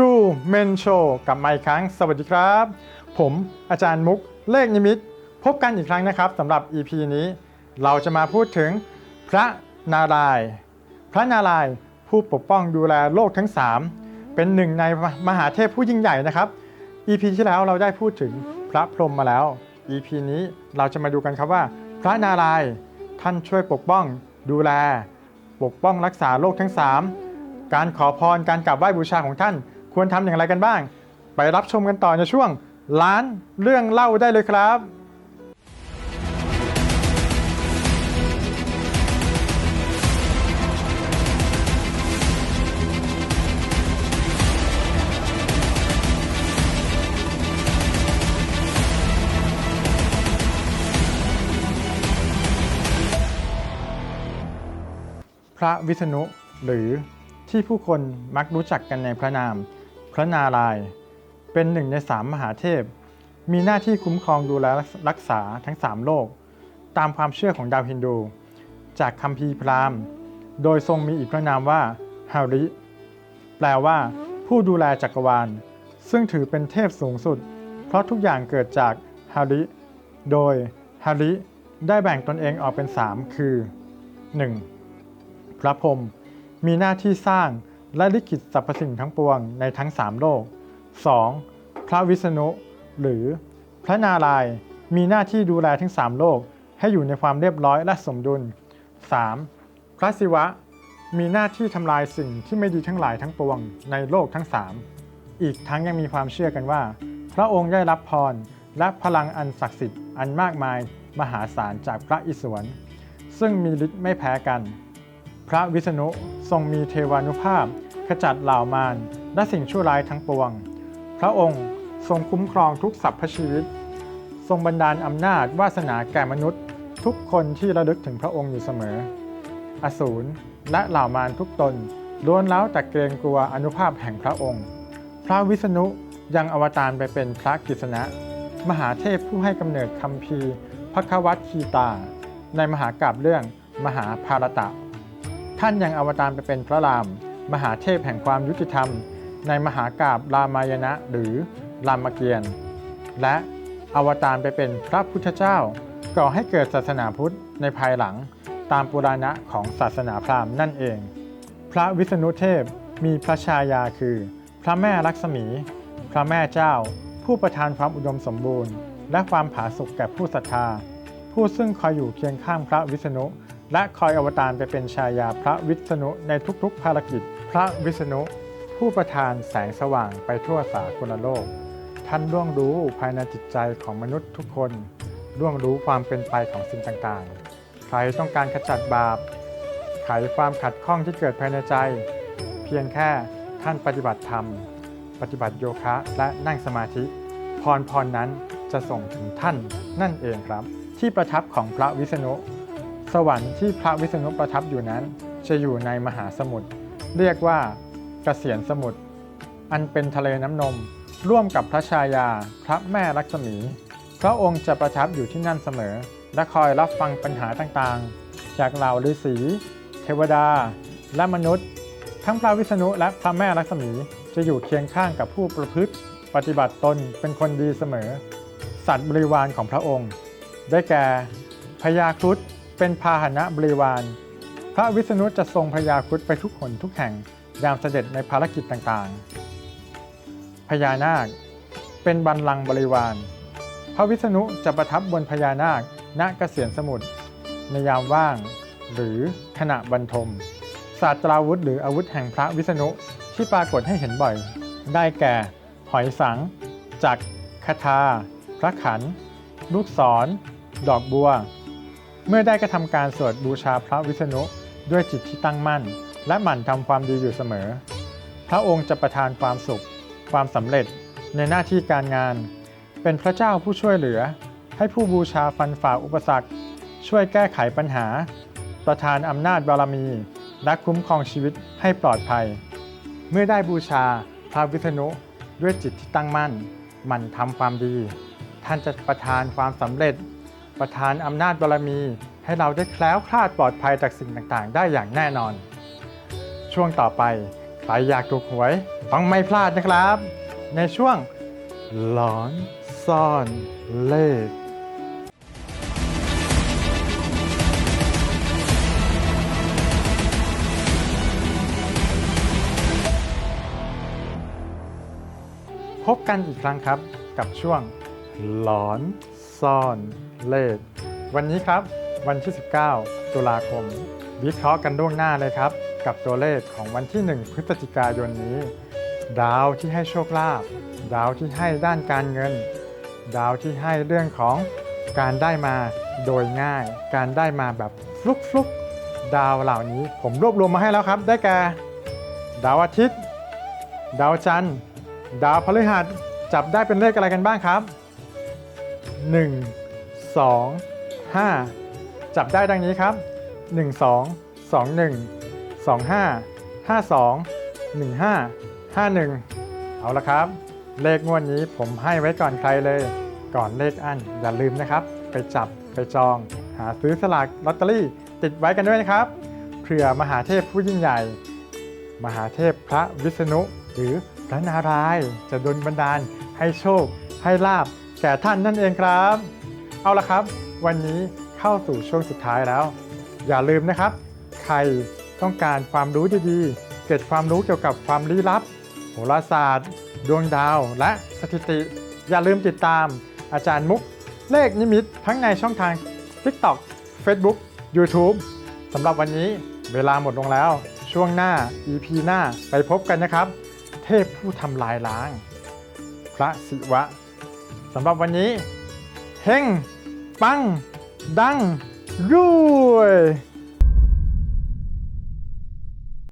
True Men Show กลับมาอีกครั้ง สวัสดีครับ ผมอาจารย์มุกเลขนิมิต พบกันอีกครั้งนะครับสำหรับ EP นี้ เราจะมาพูดถึงพระนารายณ์พระนารายณ์ผู้ปกป้องดูแลโลกทั้ง 3 เป็นหนึ่งในมหาเทพผู้ยิ่งใหญ่นะครับ EP ที่แล้วเราได้พูดถึงพระพรหมมาแล้ว EP นี้เราจะมาดูกันครับว่า พระนารายณ์ท่านช่วยปกป้องดูแล ปกป้องรักษาโลกทั้ง 3 การขอพรการกราบไหว้บูชาของท่าน ควรทำอย่างไรกันบ้าง ไปรับชมกันต่อในช่วงล้านเรื่องเล่าได้เลยครับ พระวิษณุหรือที่ผู้คนมักรู้จักกันในพระนาม พระนารายณ์เป็นหนึ่งในสามมหาเทพ มีหน้าที่คุ้มครองดูแลรักษาทั้งสามโลก ตามความเชื่อของดาวฮินดู จากคัมภีร์พราหมณ์ โดยทรงมีอีกพระนามว่าฮาริ แปลว่า ผู้ดูแลจักรวาล ซึ่งถือเป็นเทพสูงสุด เพราะทุกอย่างเกิดจากฮาริ โดยฮาริได้แบ่งตนเองออกเป็น3คือ 1. พระพรหมมีหน้าที่สร้าง และลิขิตสรรพสิ่งทั้งปวงในทั้ง3โลก 2. พระวิษณุ หรือ พระนารายมีหน้าที่ดูแลทั้ง3โลกให้อยู่ในความเรียบร้อยและสมดุล 3. พระศิวะ มีหน้าที่ทำลายสิ่งที่ไม่ดีทั้งหลายทั้งปวงในโลกทั้ง3อีกทั้งยังมีความเชื่อกันว่า พระองค์ได้รับพรและพลังอันศักดิ์สิทธิ์อันมากมายมหาศาลจากพระอิศวรซึ่งมีฤทธิ์ไม่แพ้กัน พระวิษณุทรงมีเทวานุภาพ ขจัดเหล่ามารและสิ่งชั่วร้ายทั้งปวง พระองค์ทรงคุ้มครองทุกสรรพชีวิต ทรงบันดาลอำนาจวาสนาแก่มนุษย์ ทุกคนที่ระลึกถึงพระองค์อยู่เสมอ อสูรและเหล่ามารทุกตนล้วนแล้วแต่เกรงกลัวอนุภาพแห่งพระองค์ พระวิษณุยังอวตารไปเป็นพระกฤษณะ มหาเทพผู้ให้กำเนิดคัมภีร์พระควัตคีตา ในมหากราบเรื่องมหาภารตะ ท่านยังอวตารไปเป็นพระราม มหาเทพแห่งความยุติธรรม ในมหากาบรามายณะหรือรามเกียรติ์และอวตารไปเป็นพระพุทธเจ้า ก่อให้เกิดศาสนาพุทธในภายหลังตามปุราณะของศาสนาพราหมณ์นั่นเอง พระวิษณุเทพมีพระชายาคือ พระแม่ลักษมี พระแม่เจ้า ผู้ประทานความอุดมสมบูรณ์ และความผาสุกแก่ผู้ศรัทธา ผู้ซึ่งคอยอยู่เคียงข้างพระวิษณุ และคอยอวตารไปเป็นชายาพระวิษณุในทุกๆภารกิจ ระวิษณุผู้ประทานแสงสว่างไปทั่วสากลโลก ท่านล่วงรู้ภายในจิตใจของมนุษย์ทุกคนล่วงรู้ความเป็นไปของสิ่งต่างๆ ใครต้องการขจัดบาป ไขความขัดข้องที่เกิดภายในใจ เพียงแค่ท่านปฏิบัติธรรม ปฏิบัติโยคะและนั่งสมาธิ พรพรนั้นจะส่งถึงท่านนั่นเองครับ ที่ประทับของพระวิษณุ สวรรค์ที่พระวิษณุประทับอยู่นั้น จะอยู่ในมหาสมุทร เรียกว่ากเกษียณสมุทรอันเป็นทะเลน้ำนม ร่วมกับพระชายา พระแม่ลักษมี พระองค์จะประทับอยู่ที่นั่นเสมอ และคอยรับฟังปัญหาต่างๆ จากเหล่าฤาษี เทวดา และมนุษย์ ทั้งพระวิษณุและพระแม่ลักษมีจะอยู่เคียงข้างกับผู้ประพฤติ ปฏิบัติตนเป็นคนดีเสมอ สัตว์บริวารของพระองค์ ได้แก่พญาครุฑเป็นพาหนะบริวาร พระวิษณุจะทรงพญาครุฑไปทุกหนทุกแห่งยามเสด็จในภารกิจต่างๆ พญานาค เป็นบัลลังบริวาร พระวิษณุจะประทับบนพญานาคณเกษียณสมุทรในยามว่าง หรือขณะบรรทม ศาสตราวุธหรืออาวุธแห่งพระวิษณุที่ปรากฏให้เห็นบ่อย ได้แก่ หอยสัง จักรคทาพระขัน ลูกศร ดอกบัว เมื่อได้กระทำการสวดบูชาพระวิษณุ ด้วยจิตที่ตั้งมั่น และหมั่นทำความดีอยู่เสมอ พระองค์จะประทานความสุข ความสำเร็จในหน้าที่การงาน เป็นพระเจ้าผู้ช่วยเหลือ ให้ผู้บูชาฟันฝ่าอุปสรรค ช่วยแก้ไขปัญหา ประทานอำนาจบารมี และคุ้มครองชีวิตให้ปลอดภัย เมื่อได้บูชาพระวิษณุด้วยจิตที่ตั้งมั่น หมั่นทำความดี ท่านจะประทานความสำเร็จ ประทานอำนาจบารมี ให้เราได้แคล้วคลาดปลอดภัยจากสิ่งต่างๆ ได้อย่างแน่นอน ช่วงต่อไปใครอยากถูกหวยต้องไม่พลาดนะครับ ในช่วงหลอนซ่อนเลขพบกันอีกครั้งครับกับช่วงหลอนซ่อนเลขวันนี้ครับ วันที่ 19 ตุลาคม วิเคราะห์กันล่วงหน้าเลยครับ กับตัวเลขของวันที่ 1 พฤศจิกายนนี้ ดาวที่ให้โชคลาภดาวที่ให้ด้านการเงิน ดาวที่ให้เรื่องของการได้มาโดยง่าย การได้มาแบบฟลุกฟลุกดาวเหล่านี้ผมรวบรวมมาให้แล้วครับ ได้แก่ดาวอาทิตย์ ดาวจันทร์ ดาวพฤหัสจับได้เป็นเลขอะไรกันบ้างครับ 1 2 5 จับได้ดังนี้ครับ 1 2 2 1 2 5 5 2 1 5 5 1 เอาละครับ เลขงวดนี้ผมให้ไว้ก่อนใครเลย ก่อนเลขอันอย่าลืมนะครับ ไปจับไปจอง หาซื้อสลากลอตเตอรี่ ติดไว้กันด้วยนะครับเผื่อมหาเทพผู้ยิ่งใหญ่ มหาเทพพระวิษณุหรือพระนารายณ์จะดลบันดาลให้โชค ให้ลาบแก่ท่านนั่นเองครับ เอาละครับ วันนี้ เข้าสู่ช่วงสุดท้ายแล้ว อย่าลืมนะครับ ใครต้องการความรู้ดีๆ เก็บความรู้เกี่ยวกับความลี้ลับ โหราศาสตร์ ดวงดาว และสถิติ อย่าลืมติดตามอาจารย์มุก เลขนิมิต ทั้งในช่องทาง TikTok Facebook YouTube สำหรับวันนี้เวลาหมดลงแล้ว ช่วงหน้า EP หน้าไปพบกันนะครับ เทพผู้ทำลายล้าง พระศิวะสำหรับวันนี้ เฮงปัง ดังรวย